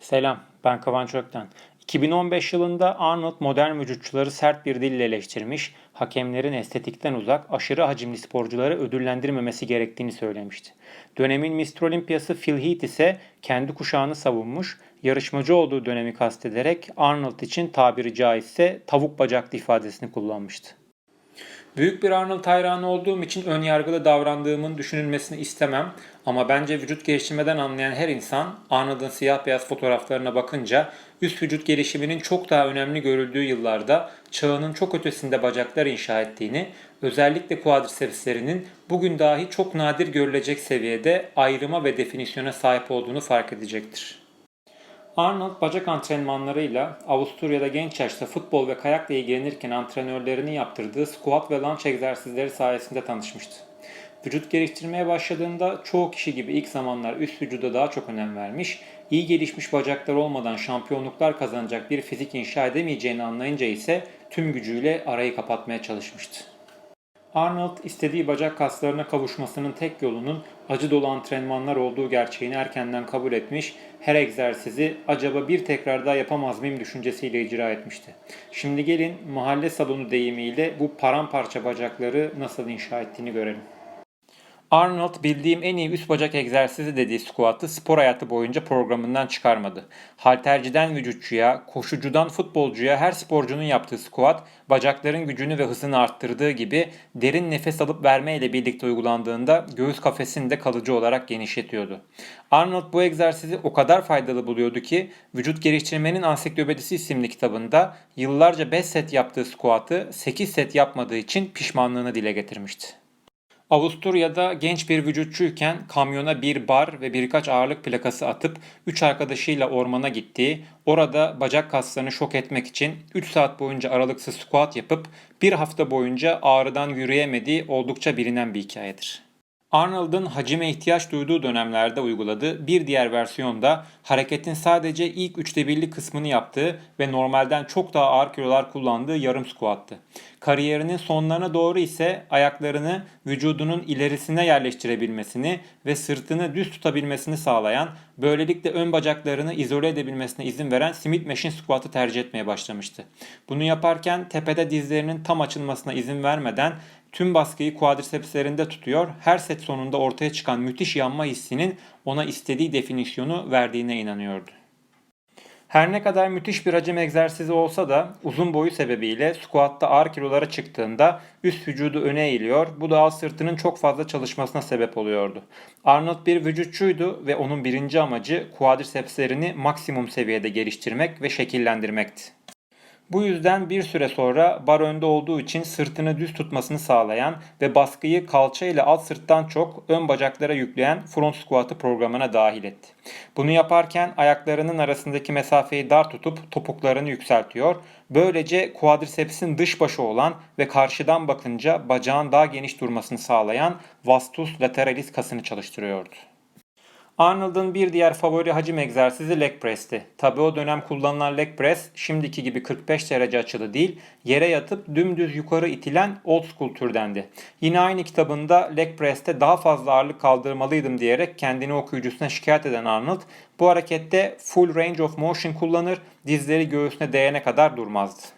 Selam, ben Kıvanç Ökten. 2015 yılında Arnold modern vücutçuları sert bir dille eleştirmiş, hakemlerin estetikten uzak, aşırı hacimli sporcuları ödüllendirmemesi gerektiğini söylemişti. Dönemin Mr. Olympiası Phil Heath ise kendi kuşağını savunmuş, yarışmacı olduğu dönemi kastederek Arnold için tabiri caizse tavuk bacaklı ifadesini kullanmıştı. Büyük bir Arnold hayranı olduğum için ön yargılı davrandığımın düşünülmesini istemem ama bence vücut geliştirmeden anlayan her insan Arnold'un siyah beyaz fotoğraflarına bakınca üst vücut gelişiminin çok daha önemli görüldüğü yıllarda çağının çok ötesinde bacaklar inşa ettiğini, özellikle quadricepslerinin bugün dahi çok nadir görülecek seviyede ayrıma ve definisyona sahip olduğunu fark edecektir. Arnold bacak antrenmanlarıyla Avusturya'da genç yaşta futbol ve kayakla ilgilenirken antrenörlerinin yaptırdığı squat ve lunge egzersizleri sayesinde tanışmıştı. Vücut geliştirmeye başladığında çoğu kişi gibi ilk zamanlar üst vücuda daha çok önem vermiş, iyi gelişmiş bacaklar olmadan şampiyonluklar kazanacak bir fizik inşa edemeyeceğini anlayınca ise tüm gücüyle arayı kapatmaya çalışmıştı. Arnold istediği bacak kaslarına kavuşmasının tek yolunun acı dolu antrenmanlar olduğu gerçeğini erkenden kabul etmiş, her egzersizi acaba bir tekrar daha yapamaz mıyım düşüncesiyle icra etmişti. Şimdi gelin mahalle salonu deyimiyle bu paramparça bacakları nasıl inşa ettiğini görelim. Arnold bildiğim en iyi üst bacak egzersizi dediği squat'ı spor hayatı boyunca programından çıkarmadı. Halterciden vücutçuya, koşucudan futbolcuya her sporcunun yaptığı squat bacakların gücünü ve hızını arttırdığı gibi derin nefes alıp verme ile birlikte uygulandığında göğüs kafesini de kalıcı olarak genişletiyordu. Arnold bu egzersizi o kadar faydalı buluyordu ki Vücut Geliştirmenin Ansiklopedisi isimli kitabında yıllarca 5 set yaptığı squat'ı 8 set yapmadığı için pişmanlığını dile getirmişti. Avusturya'da genç bir vücutçuyken kamyona bir bar ve birkaç ağırlık plakası atıp 3 arkadaşıyla ormana gittiği, orada bacak kaslarını şok etmek için 3 saat boyunca aralıksız squat yapıp bir hafta boyunca ağrıdan yürüyemediği oldukça bilinen bir hikayedir. Arnold'un hacime ihtiyaç duyduğu dönemlerde uyguladığı bir diğer versiyonda hareketin sadece ilk üçte birlik kısmını yaptığı ve normalden çok daha ağır kilolar kullandığı yarım squattı. Kariyerinin sonlarına doğru ise ayaklarını vücudunun ilerisine yerleştirebilmesini ve sırtını düz tutabilmesini sağlayan, böylelikle ön bacaklarını izole edebilmesine izin veren Smith Machine Squat'ı tercih etmeye başlamıştı. Bunu yaparken tepede dizlerinin tam açılmasına izin vermeden tüm baskıyı quadricepslerinde tutuyor. Her set sonunda ortaya çıkan müthiş yanma hissinin ona istediği definisyonu verdiğine inanıyordu. Her ne kadar müthiş bir hacim egzersizi olsa da uzun boyu sebebiyle squatta ağır kilolara çıktığında üst vücudu öne eğiliyor. Bu da alt sırtının çok fazla çalışmasına sebep oluyordu. Arnold bir vücutçuydu ve onun birinci amacı quadricepslerini maksimum seviyede geliştirmek ve şekillendirmekti. Bu yüzden bir süre sonra bar önde olduğu için sırtını düz tutmasını sağlayan ve baskıyı kalça ile alt sırttan çok ön bacaklara yükleyen front squat'ı programına dahil etti. Bunu yaparken ayaklarının arasındaki mesafeyi dar tutup topuklarını yükseltiyor. Böylece quadriceps'in dış başı olan ve karşıdan bakınca bacağın daha geniş durmasını sağlayan vastus lateralis kasını çalıştırıyordu. Arnold'un bir diğer favori hacim egzersizi leg press'ti. Tabi o dönem kullanılan leg press şimdiki gibi 45 derece açılı değil, yere yatıp dümdüz yukarı itilen old school türdendi. Yine aynı kitabında leg press'te daha fazla ağırlık kaldırmalıydım diyerek kendini okuyucusuna şikayet eden Arnold, bu harekette full range of motion kullanır, dizleri göğsüne değene kadar durmazdı.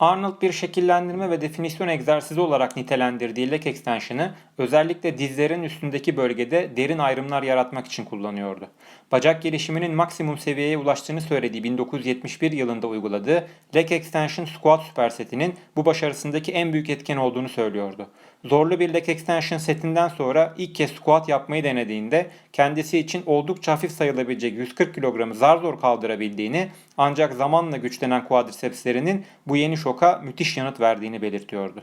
Arnold bir şekillendirme ve definisyon egzersizi olarak nitelendirdiği leg extension'ı özellikle dizlerin üstündeki bölgede derin ayrımlar yaratmak için kullanıyordu. Bacak gelişiminin maksimum seviyeye ulaştığını söylediği 1971 yılında uyguladığı leg extension squat süpersetinin bu başarısındaki en büyük etken olduğunu söylüyordu. Zorlu bir leg extension setinden sonra ilk kez squat yapmayı denediğinde kendisi için oldukça hafif sayılabilecek 140 kilogramı zar zor kaldırabildiğini ancak zamanla güçlenen quadricepslerinin bu yeni şoka müthiş yanıt verdiğini belirtiyordu.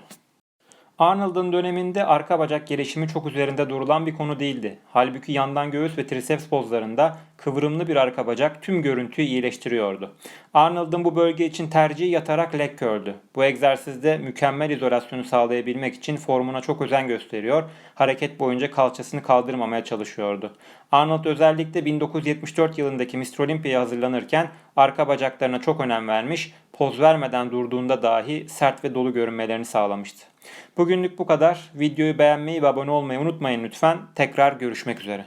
Arnold'un döneminde arka bacak gelişimi çok üzerinde durulan bir konu değildi. Halbuki yandan göğüs ve triceps pozlarında kıvrımlı bir arka bacak tüm görüntüyü iyileştiriyordu. Arnold'un bu bölge için tercihi yatarak leg curl'dü. Bu egzersizde mükemmel izolasyonu sağlayabilmek için formuna çok özen gösteriyor, hareket boyunca kalçasını kaldırmamaya çalışıyordu. Arnold özellikle 1974 yılındaki Mr. Olympia'ya hazırlanırken arka bacaklarına çok önem vermiş, poz vermeden durduğunda dahi sert ve dolu görünmelerini sağlamıştı. Bugünlük bu kadar. Videoyu beğenmeyi ve abone olmayı unutmayın lütfen. Tekrar görüşmek üzere.